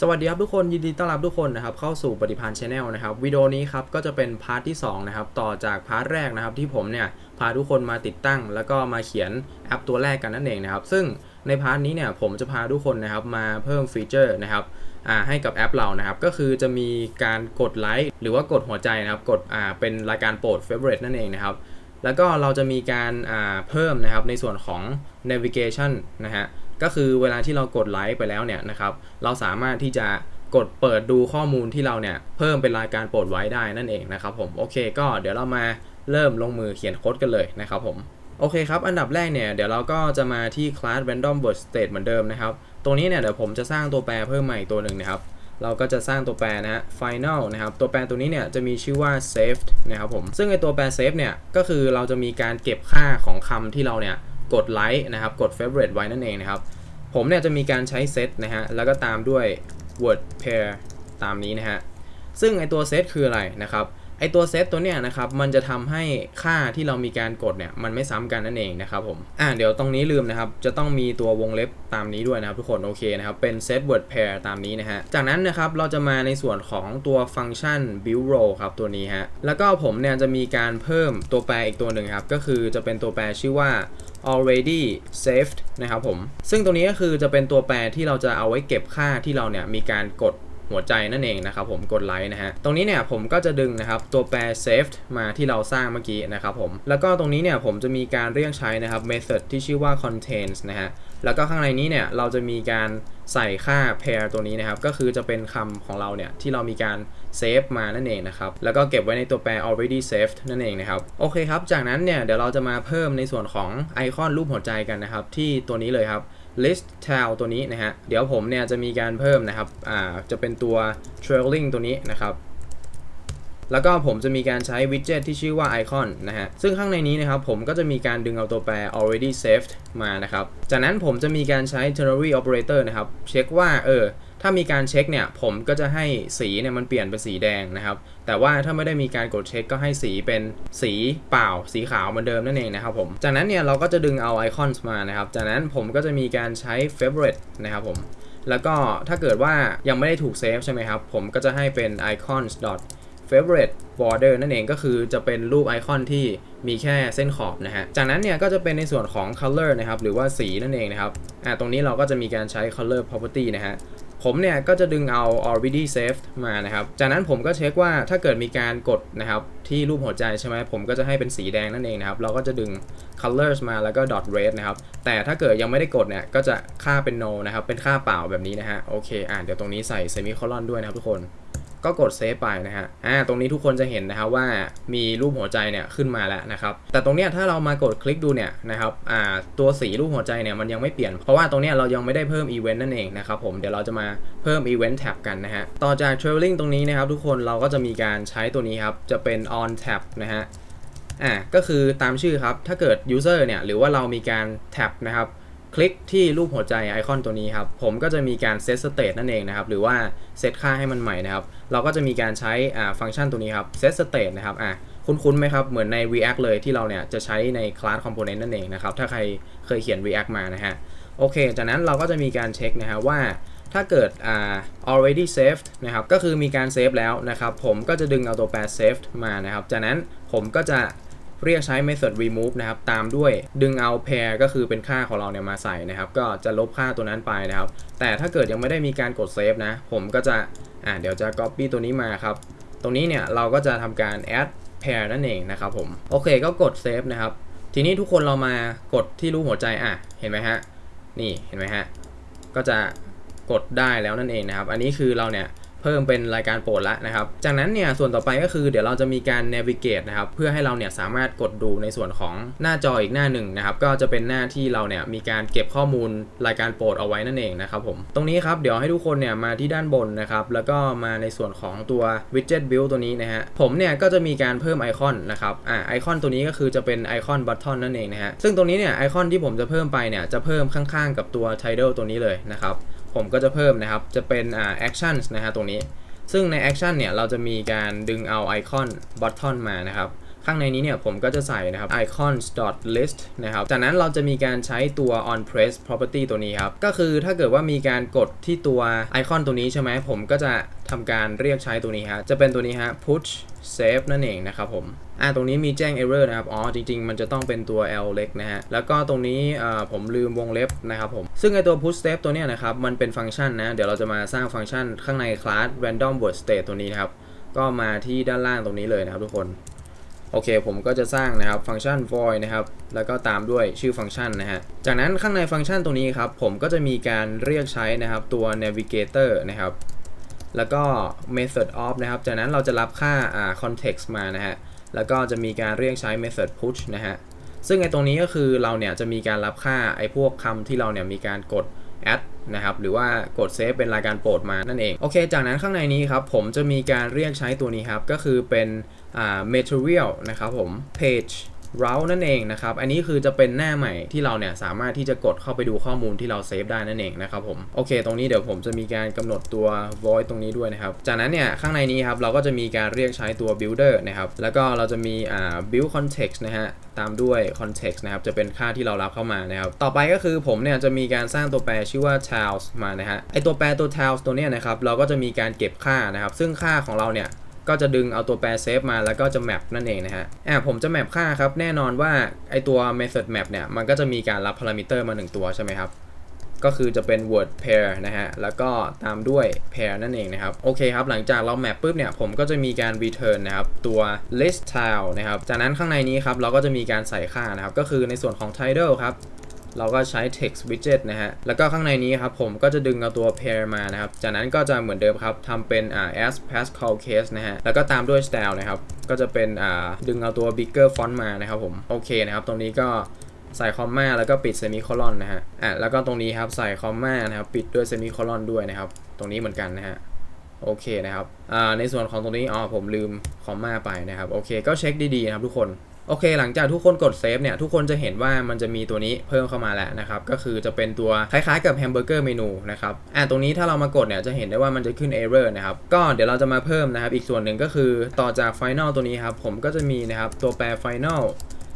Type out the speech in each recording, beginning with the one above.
สวัสดีครับทุกคนยินดีต้อนรับทุกคนนะครับเข้าสู่ปฏิพันธ์ชาแนลนะครับวิดีโอนี้ครับก็จะเป็นพาร์ทที่2นะครับต่อจากพาร์ทแรกนะครับที่ผมเนี่ยพาทุกคนมาติดตั้ง แล้วก็มาเขียนแอปตัวแรกกันนั่นเองนะครับซึ่งในพาร์ทนี้เนี่ยผมจะพาทุกคนนะครับมาเพิ่มฟีเจอร์นะครับให้กับแอปเรานะครับก็คือจะมีการกดไลค์หรือว่ากดหัวใจนะครับกดอ่าเป็นรายการโปรด favorite นั่นเองนะครับแล้วก็เราจะมีการอ่าเพิ่มนะครับในส่วนของ navigation นะฮะ ก็คือเวลาที่เรากดไลค์ไปแล้วเนี่ยนะครับ เราสามารถที่จะกดเปิดดูข้อมูลที่เราเนี่ยเพิ่มเป็นรายการโปรดไว้ได้นั่นเองนะครับผมโอเคก็เดี๋ยวเรามาเริ่มลงมือเขียนโค้ดกันเลยนะครับผมโอเคครับ อันดับแรกเนี่ยเดี๋ยวเราก็จะมาที่ class random word state เหมือนเดิมนะครับ ตรงนี้เนี่ยเดี๋ยวผมจะสร้างตัวแปรเพิ่มใหม่ตัวหนึ่งนะครับ เราก็จะสร้างตัวแปรนะฮะ final นะครับ ตัวแปรตัวนี้เนี่ยจะมีชื่อว่า saved นะครับผม ซึ่งไอตัวแปร save เนี่ยก็คือเราจะมีการเก็บค่าของคำที่เราเนี่ย กดไลค์นะครับ กด favorite ไว้นั่นเองนะครับ ผมเนี่ยจะมีการใช้เซตนะฮะ แล้วก็ตามด้วย word pair ตามนี้นะฮะ ซึ่งไอตัวเซตคืออะไรนะครับ ไอตัว set ตัวเนี้ยนะครับมันจะทำให้ค่าที่เรามีการกดเนี่ยมันไม่ซ้ำกันนั่นเองนะครับผมอ่าเดี๋ยวตรงนี้ลืมนะครับจะต้องมีตัววงเล็บตามนี้ด้วยนะครับทุกคนโอเคนะครับเป็น set word pair ตามนี้นะฮะจากนั้นนะครับเราจะมาในส่วนของตัวฟังก์ชัน build row ครับตัวนี้ฮะแล้วก็ผมเนี่ยจะมีการเพิ่มตัวแปรอีกตัวหนึ่งครับก็คือจะเป็นตัวแปรชื่อว่า already saved นะครับผมซึ่งตรงนี้ก็คือจะเป็นตัวแปรที่เราจะเอาไว้เก็บค่าที่เราเนี่ยมีการกด หัวใจนั่นเองนะครับผมกดไลค์นะฮะตรงนี้เนี่ยผมก็จะดึงนะครับตัวแปร saved มาที่เราสร้างเมื่อกี้นะครับผมแล้วก็ตรงนี้เนี่ยผมจะมีการเรียกใช้นะครับ method ที่ชื่อว่า contains นะฮะแล้วก็ข้างในนี้เนี่ยเราจะมีการใส่ค่า pair ตัวนี้นะครับ ก็คือจะเป็นคำของเราเนี่ย ที่เรามีการเซฟมานั่นเองนะครับ แล้วก็เก็บไว้ในตัวแปร already saved นั่นเองนะครับ โอเคครับ จากนั้นเนี่ย เดี๋ยวเราจะมาเพิ่มในส่วนของไอคอนรูปหัวใจกันนะครับ ที่ตัวนี้เลยครับ list tail ตัวนี้นะฮะ เดี๋ยวผมเนี่ยจะมีการเพิ่มนะครับ อ่า จะเป็นตัว trailing ตัวนี้นะครับ แล้วก็ผมจะมีการใช้วิดเจ็ตที่ชื่อว่า icon นะฮะ ซึ่งข้างในนี้นะครับ ผมก็จะมีการดึงเอาตัวแปร already saved มานะครับ จากนั้นผมจะมีการใช้ ternary operator นะครับ เช็คว่า เออ ถ้ามีการเช็คเนี่ยผมก็จะให้สีเนี่ยมันเปลี่ยนเป็นสีแดงนะครับ แต่ว่าถ้าไม่ได้มีการกดเช็คก็ให้สีเป็นสีเปล่า สีขาวเหมือนเดิมนั่นเองนะครับผมจากนั้นเนี่ยเราก็จะดึงเอา icons มานะครับ จากนั้นผมก็จะมีการใช้ favorite นะครับผมแล้วก็ถ้าเกิดว่ายังไม่ได้ถูกเซฟใช่ไหมครับ ผมก็จะให้เป็น icons dot favorite border นั่นเองก็คือจะเป็นรูปไอคอนที่มีแค่เส้นขอบนะฮะ จากนั้นเนี่ยก็จะเป็นในส่วนของ color นะครับ หรือว่าสีนั่นเองนะครับ อ่า ตรงนี้เราก็จะมีการใช้ color property นะฮะ ผมเนี่ยก็จะดึงเอา already saved มานะครับ จากนั้นผมก็เช็คว่าถ้าเกิดมีการกดนะครับที่รูปหัวใจใช่ไหมผมก็จะให้เป็นสีแดงนั่นเองนะครับ เราก็จะดึง colors มาแล้วก็ dot red นะครับ แต่ถ้าเกิดยังไม่ได้กดเนี่ยก็จะค่าเป็น no นะครับ เป็นค่าเปล่าแบบนี้นะฮะ โอเค อ่าเดี๋ยวตรงนี้ใส่ semicolon ด้วยนะครับทุกคน ก็กดเซฟไปนะฮะอ่าตรงนี้ทุกคนจะเห็นนะครับว่ามีรูปหัวใจเนี่ยขึ้นมาแล้วนะครับแต่ตรงเนี้ยถ้าเรามากดคลิกดูเนี่ยนะครับอ่าตัวสีรูปหัวใจเนี่ยมันยังไม่เปลี่ยน เพราะว่าตรงเนี้ยเรายังไม่ได้เพิ่มอีเวนต์นั่นเองนะครับผมเดี๋ยวเราจะมาเพิ่มอีเวนต์แท็บกันนะฮะต่อจาก trailing ตรงนี้นะครับทุกคนเราก็จะมีการใช้ตัวนี้ครับจะเป็น on tab นะฮะอ่าก็คือตามชื่อครับถ้าเกิด user เนี่ยหรือว่าเรามีการแท็บนะครับ คลิกที่รูปหัวใจไอคอนตัวนี้ครับผมก็จะมีการเซตสเตตนั่นเองนะครับหรือว่าเซตค่าให้มันใหม่นะครับเราก็จะมีการใช้อ่าฟังก์ชันตัวนี้ครับเซตสเตตนะครับอ่าคุ้นๆไหมครับ เหมือนใน React เลยที่เราเนี่ยจะใช้ใน class component นั่นเองนะครับ ถ้าใครเคยเขียน React มานะฮะ โอเค จากนั้นเราก็จะมีการเช็คนะฮะว่าถ้าเกิดอ่า already saved นะครับ ก็คือมีการเซฟแล้วนะครับ ผมก็จะดึงเอาตัวแปร saved มานะครับ จากนั้นผมก็จะ เรียกใช้ method remove นะครับ ตามด้วยดึงเอา pair ก็คือเป็นค่าของเราเนี่ยมาใส่นะครับ ก็จะลบค่าตัวนั้นไปนะครับ แต่ถ้าเกิดยังไม่ได้มีการกด save นะ ผมก็จะ อ่า เดี๋ยวจะ copy ตัวนี้มาครับ ตรงนี้เนี่ยเราก็จะทำการ add pair นั่นเองนะครับผม โอเค ก็กด save นะครับ ทีนี้ทุกคนเรามากดที่รูปหัวใจ อะ เห็นไหมฮะ นี่ เห็นไหมฮะ ก็จะกดได้แล้วนั่นเองนะครับ อันนี้คือเราเนี่ย เพิ่มเป็นรายการโปรดแล้วนะครับ จากนั้นเนี่ยส่วนต่อไปก็คือเดี๋ยวเราจะมีการ navigate นะครับเพื่อให้เราเนี่ยสามารถกดดูในส่วนของหน้าจออีกหน้าหนึ่งนะครับก็จะเป็นหน้าที่เราเนี่ยมีการเก็บข้อมูลรายการโปรดเอาไว้นั่นเองนะครับผมตรงนี้ครับเดี๋ยวให้ทุกคนเนี่ยมาที่ด้านบนนะครับแล้วก็มาในส่วนของตัว widget build ตัวนี้นะฮะผมเนี่ยก็จะมีการเพิ่มไอคอนนะครับอ่าไอคอนตัวนี้ก็คือจะเป็นไอคอน button นั่นเองนะฮะซึ่งตรงนี้เนี่ยไอคอนที่ผมจะเพิ่มไปเนี่ยจะเพิ่มข้างๆ กับตัว title ตัวนี้เลยนะครับ ผมก็จะเพิ่มนะครับ จะเป็นอ่า actions นะฮะตรงนี้ ซึ่งใน Action เนี่ย เราจะมีการดึงเอาไอคอน Button มานะครับ ข้างในนี้เนี่ยผมก็จะใส่นะครับ icons list นะครับ จากนั้นเราจะมีการใช้ตัว on press property ตัวนี้ครับ ก็คือถ้าเกิดว่ามีการกดที่ตัวไอคอนตัวนี้ใช่ไหม ผมก็จะทำการเรียกใช้ตัวนี้ฮะ จะเป็นตัวนี้ฮะ push save นั่นเองนะครับผม อ่า ตรงนี้มีแจ้ง error นะครับ อ๋อ จริง ๆ มันจะต้องเป็นตัว L เล็กนะฮะ แล้วก็ตรงนี้อ่อผมลืมวงเล็บนะครับผม ซึ่งไอตัว push step ตัวเนี้ยนะครับ มันเป็นฟังก์ชันนะ เดี๋ยวเราจะมาสร้างฟังก์ชันข้างในคลาส random word state ตัวนี้นะครับ ก็มาที่ด้านล่างตรงนี้เลยนะครับทุกคน โอเค ผมก็จะสร้างนะครับฟังก์ชัน void นะครับ แล้วก็ตามด้วยชื่อฟังก์ชันนะฮะ จากนั้นข้างในฟังก์ชันตรงนี้ครับ ผมก็จะมีการเรียกใช้นะครับตัว navigator นะครับ แล้วก็ method of นะครับ จากนั้นเราจะรับค่าอ่า context มานะฮะ แล้วก็จะมีการเรียกใช้ method push นะฮะ ซึ่งไอตรงนี้ก็คือเราเนี่ยจะมีการรับค่าไอพวกคำที่เราเนี่ยมีการกด add นะครับหรือว่ากด save เป็นรายการโปรดมานั่นเอง โอเค จากนั้นข้างในนี้ครับ ผมจะมีการเรียกใช้ตัวนี้ครับ ก็คือเป็น material นะครับผม page route นั่นเองนะครับ อันนี้คือจะเป็นหน้าใหม่ที่เราเนี่ยสามารถที่จะกดเข้าไปดูข้อมูลที่เราเซฟได้นั่นเองนะครับผม โอเค ตรงนี้เดี๋ยวผมจะมีการกำหนดตัว void ตรงนี้ด้วยนะครับ จากนั้นเนี่ยข้างในนี้ครับเราก็จะมีการเรียกใช้ตัว builder นะครับ แล้วก็เราจะมีอ่า build context นะฮะ ตามด้วย context นะครับ จะเป็นค่าที่เรารับเข้ามานะครับ ต่อไปก็คือผมเนี่ยจะมีการสร้างตัวแปรชื่อว่า tiles มานะฮะ ไอตัวแปรตัว tiles ตัวเนี้ยนะครับ เราก็จะมีการเก็บค่านะครับ ซึ่งค่าของเราเนี่ย ก็จะดึงเอาตัวแปรเซฟมาแล้วก็จะแมปนั่นเองนะฮะอ่าผมจะแมปค่าครับ แน่นอนว่าไอตัว method map เนี่ย มันก็จะมีการรับพารามิเตอร์มา 1 ตัวใช่ไหมครับ ก็คือจะเป็น word pair นะฮะ แล้วก็ตามด้วย pair นั่นเองนะครับ โอเคครับ หลังจากเราแมปปุ๊บเนี่ย ผมก็จะมีการ return นะครับ ตัว list tile นะครับ จากนั้นข้างในนี้ครับ เราก็จะมีการใส่ค่านะครับ ก็คือในส่วนของ title ครับ เราก็ใช้ text widget นะฮะ แล้วก็ข้างในนี้ครับผมก็จะดึงเอาตัว pair มานะครับ จากนั้นก็จะเหมือนเดิมครับทำเป็นอ่า as pascal case นะฮะ แล้วก็ตามด้วย style นะครับ ก็จะเป็นอ่าดึงเอาตัว bigger font มานะครับผม โอเคนะครับ ตรงนี้ก็ใส่คอมมาแล้วก็ปิดเซมิโคลอนนะฮะ อะแล้วก็ตรงนี้ครับใส่คอมมานะครับปิดด้วยเซมิโคลอนด้วยนะครับ ตรงนี้เหมือนกันนะฮะโอเคนะครับอ่าในส่วนของตรงนี้ อ๋อ ผมลืมคอมมาไปนะครับ โอเค ก็เช็คดีๆนะครับทุกคน โอเค หลังจากทุกคนกดเซฟเนี่ยทุกคนจะเห็นว่ามันจะมีตัวนี้เพิ่มเข้ามาแล้วนะครับ ก็คือจะเป็นตัวคล้ายๆกับแฮมเบอร์เกอร์เมนูนะครับอ่าตรงนี้ถ้าเรามากดเนี่ยจะเห็นได้ว่ามันจะขึ้น error นะครับก็เดี๋ยวเราจะมาเพิ่มนะครับ อีกส่วนหนึ่งก็คือต่อจาก final ตัวนี้ครับผมก็จะมีนะครับตัวแปร final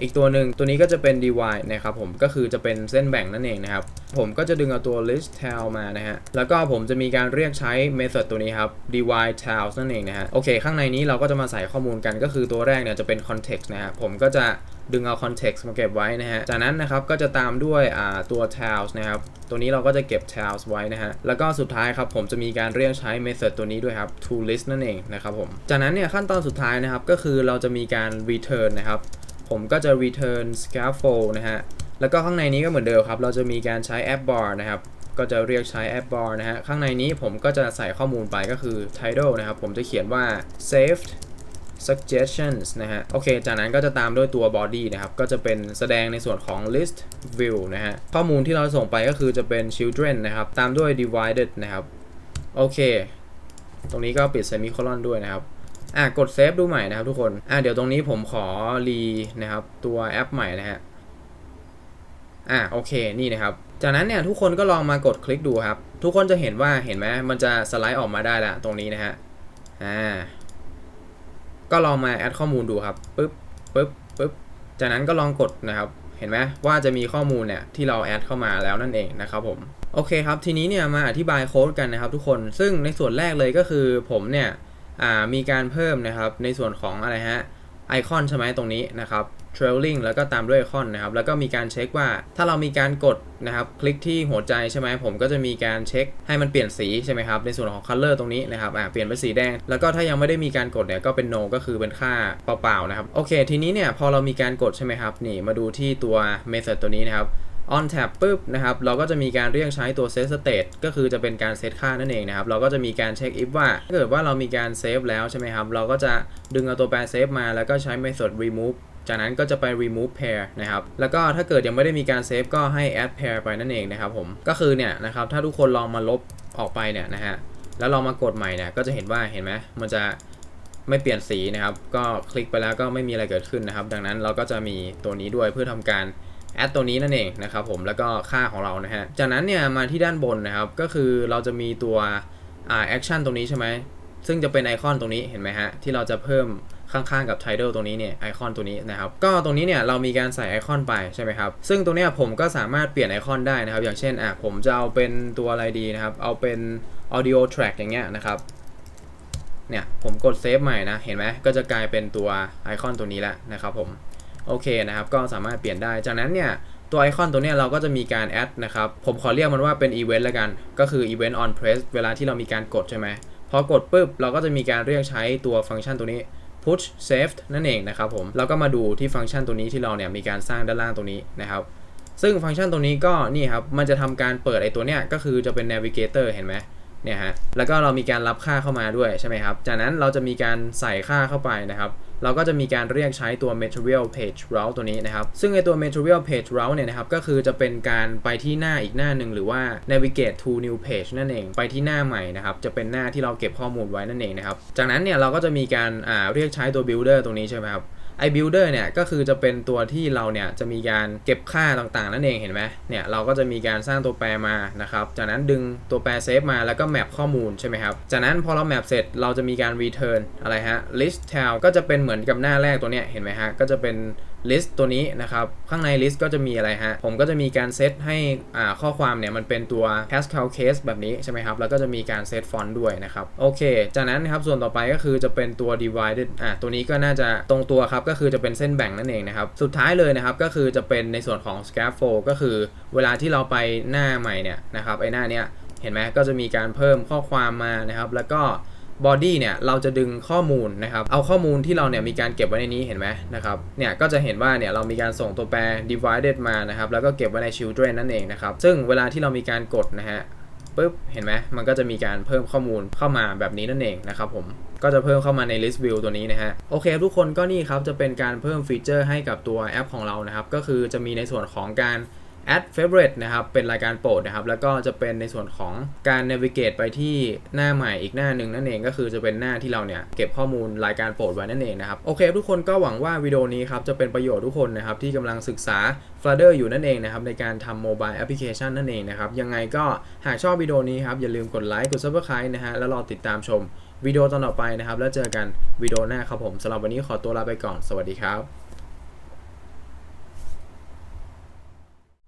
อีกตัวหนึ่งตัวนี้ก็จะเป็น divide นะครับผมก็คือจะเป็นเส้นแบ่งนั่นเองนะครับ ผมก็จะดึงเอาตัว list tail มานะฮะ แล้วก็ผมจะมีการเรียกใช้ method ตัวนี้ครับ divide tails นั่นเองนะฮะ โอเค ข้างในนี้เราก็จะมาใส่ข้อมูลกันก็คือตัวแรกเนี่ยจะเป็น context นะฮะ ผมก็จะดึงเอา context มาเก็บไว้นะฮะ จากนั้นนะครับก็จะตามด้วยอ่าตัว tails นะครับ ตัวนี้เราก็จะเก็บ tails ไว้นะฮะ แล้วก็สุดท้ายครับผมจะมีการเรียกใช้ method ตัวนี้ด้วยครับ to list นั่นเองนะครับผม จากนั้นเนี่ยขั้นตอนสุดท้ายนะครับก็คือเราจะมีการ return นะครับ ผมก็จะ return scaffold นะฮะ แล้วก็ข้างในนี้ก็เหมือนเดิมครับ เราจะมีการใช้ app bar นะครับ ก็จะเรียกใช้ app bar นะฮะ ข้างในนี้ผมก็จะใส่ข้อมูลไปก็คือ title นะครับ ผมจะเขียนว่า saved suggestions นะฮะ โอเค จากนั้นก็จะตามด้วยตัว body นะครับ ก็จะเป็นแสดงในส่วนของ list view นะฮะ ข้อมูลที่เราส่งไปก็คือจะเป็น children นะครับ ตามด้วย divided นะครับ โอเค ตรงนี้ก็ปิด semicolon ด้วยนะครับ อะกดเซฟดูใหม่นะครับทุกคนอะเดี๋ยวตรงนี้ผมขอรีนะครับตัวแอปใหม่นะฮะอะโอเคนี่นะครับจากนั้นเนี่ยทุกคนก็ลองมากดคลิกดูครับ ทุกคนจะเห็นว่าเห็นไหมมันจะสไลด์ออกมาได้ล้วตรงนี้นะฮะอ่าก็ลองมาแอดข้อมูลดูครับปึ๊บปึ๊บปึ๊บจากนั้นก็ลองกดนะครับ เห็นไหมว่าจะมีข้อมูลเนี่ยที่เราแอดเข้ามาแล้วนั่นเองนะครับผมโอเคครับทีนี้เนี่ยมาอธิบายโค้ดกันนะครับทุกคนซึ่งในส่วนแรกเลยก็คือผมเนี่ย มีการเพิ่มนะครับในส่วนของอะไรฮะไอคอนใช่ไหมตรงนี้นะครับ trailing แล้วก็ตามด้วยไอคอนนะครับ แล้วก็มีการเช็คว่าถ้าเรามีการกดนะครับ คลิกที่หัวใจใช่ไหมผมก็จะมีการเช็คให้มันเปลี่ยนสีใช่ไหมครับ ในส่วนของ color ตรงนี้นะครับอ่าเปลี่ยนเป็นสีแดง แล้วก็ถ้ายังไม่ได้มีการกดเนี่ยก็เป็น no ก็คือเป็นค่าเปล่าๆนะครับ โอเค ทีนี้เนี่ยพอเรามีการกดใช่ไหมครับ นี่มาดูที่ตัว method ตัวนี้นะครับ on tab ปุ๊บนะครับเราก็จะมีการเรียกใช้ตัว set state ก็คือจะเป็นการเซตค่านั่นเองนะครับ เราก็จะมีการเช็ค if ว่าถ้าเกิดว่าเรามีการเซฟแล้วใช่ไหมครับ เราก็จะดึงเอาตัวแปรเซฟมาแล้วก็ใช้ method remove จากนั้นก็จะไป remove pair นะครับ แล้วก็ถ้าเกิดยังไม่ได้มีการเซฟก็ให้ add pair ไปนั่นเองนะครับผม ก็คือเนี่ยนะครับ ถ้าทุกคนลองมาลบออกไปเนี่ยนะฮะ แล้วลองมากดใหม่เนี่ย ก็จะเห็นว่าเห็นไหมมันจะไม่เปลี่ยนสีนะครับ ก็คลิกไปแล้วก็ไม่มีอะไรเกิดขึ้นนะครับ ดังนั้นเราก็จะมีตัวนี้ด้วยเพื่อทำการ แอดตัวนี้นั่นเองนะครับผมแล้วก็ค่าของเรานะฮะจากนั้นเนี่ยมาที่ด้านบนนะครับก็คือเราจะมีตัวอ่าแอคชั่นตรงนี้ใช่ไหมซึ่งจะเป็นไอคอนตรงนี้เห็นไหมฮะที่เราจะเพิ่มข้างๆกับ title ตรงนี้เนี่ยไอคอนตัวนี้นะครับก็ตรงนี้เนี่ยเรามีการใส่ไอคอนไปใช่ไหมครับซึ่งตรงนี้ผมก็สามารถเปลี่ยนไอคอนได้นะครับ อย่างเช่นอะผมจะเอาเป็นตัวอะไรดีนะครับ เอาเป็น audio track อย่างเงี้ยนะครับเนี่ยผมกดเซฟใหม่นะ เห็นไหมก็จะกลายเป็นตัวไอคอนตัวนี้แล้วนะครับผม โอเคนะครับก็สามารถเปลี่ยนได้ จากนั้นเนี่ยตัวไอคอนตัวนี้เราก็จะมีการแอดนะครับ ผมขอเรียกมันว่าเป็นอีเวนต์ละกัน ก็คืออีเวนต์ on press เวลาที่เรามีการกดใช่ไหมพอกดปุ๊บเราก็จะมีการเรียกใช้ตัวฟังก์ชันตัวนี้ push saved นั่นเองนะครับผมแล้วก็มาดูที่ฟังก์ชันตัวนี้ที่เราเนี่ยมีการสร้างด้านล่างตรงนี้นะครับ ซึ่งฟังก์ชันตัวนี้ก็นี่ครับมันจะทำการเปิดไอตัวเนี้ยก็คือจะเป็น navigator เห็นไหม เนี่ยฮะแล้วก็เรามีการรับค่าเข้ามาด้วยใช่ไหมครับจากนั้นเราจะมีการใส่ค่าเข้าไปนะครับเราก็จะมีการเรียกใช้ตัว material page route ตัวนี้นะครับ ซึ่งไอตัว material page route เนี่ยนะครับ ก็คือจะเป็นการไปที่หน้าอีกหน้าหนึ่งหรือว่า navigate to new page นั่นเอง ไปที่หน้าใหม่นะครับ จะเป็นหน้าที่เราเก็บข้อมูลไว้นั่นเองนะครับ จากนั้นเนี่ยเราก็จะมีการเรียกใช้ตัว builder ตรงนี้ใช่ไหมครับ ไอ builder เนี่ยก็คือจะเป็นตัวที่เราเนี่ยจะมีการเก็บค่าต่างๆ นั่นเองเห็นไหมเนี่ยเราก็จะมีการสร้างตัวแปรมานะครับจากนั้นดึงตัวแปรเซฟมาแล้วก็แมปข้อมูลใช่ไหมครับจากนั้นพอเราแมปเสร็จเราจะมีการ return อะไรฮะ list tab ก็จะเป็นเหมือนกับหน้าแรกตัวเนี้ยเห็นไหมฮะก็จะเป็น list ตัวนี้นะครับข้างใน list ก็จะมีอะไรฮะผมก็จะมีการเซตให้อ่าข้อความเนี่ยมันเป็นตัว Pascal case แบบนี้ใช่ไหมครับแล้วก็จะมีการเซตฟอนต์ด้วยนะครับโอเค จากนั้นนะครับส่วนต่อไปก็คือจะเป็นตัว divided อะตัวนี้ก็น่าจะตรงตัวครับก็คือจะเป็นเส้นแบ่งนั่นเองนะครับ สุดท้ายเลยนะครับก็คือจะเป็นในส่วนของ scaffold ก็คือเวลาที่เราไปหน้าใหม่เนี่ยนะครับไอ้หน้าเนี้ยเห็นไหมก็จะมีการเพิ่มข้อความมานะครับ แล้วก็บอดี้เนี่ยเราจะดึงข้อมูลนะครับ เอาข้อมูลที่เราเนี่ยมีการเก็บไว้ในนี้เห็นไหมนะครับเนี่ยก็จะเห็นว่าเนี่ยเรามีการส่งตัวแปร divided มานะครับแล้วก็เก็บไว้ใน children นั่นเองนะครับซึ่งเวลาที่เรามีการกดนะฮะ ปุ๊บเห็นไหมมันก็จะมีการเพิ่มข้อมูลเข้ามาแบบนี้นั่นเองนะครับผมก็จะเพิ่มเข้ามาใน list view ตัวนี้นะฮะโอเคทุกคนก็นี่ครับจะเป็นการเพิ่มฟีเจอร์ให้กับตัวแอปของเรานะครับก็คือจะมีในส่วนของการ add favorite นะครับ เป็นรายการโปรดนะครับ แล้วก็จะเป็นในส่วนของการ navigate ไปที่หน้าใหม่อีกหน้าหนึ่งนั่นเอง ก็คือจะเป็นหน้าที่เราเนี่ยเก็บข้อมูลรายการโปรดไว้นั่นเองนะครับ โอเค ทุกคนก็หวังว่าวิดีโอนี้ครับจะเป็นประโยชน์ทุกคนนะครับที่กำลังศึกษา Flutter อยู่นั่นเองนะครับในการทำ mobile application นั่นเองนะครับ ยังไงก็หากชอบวิดีโอนี้ครับอย่าลืมกดไลค์กด subscribe นะฮะแล้วรอติดตามชมวิดีโอตอนต่อไปนะครับ แล้วเจอกันวิดีโอหน้าครับผมสำหรับวันนี้ขอตัวลาไปก่อน สวัสดีครับ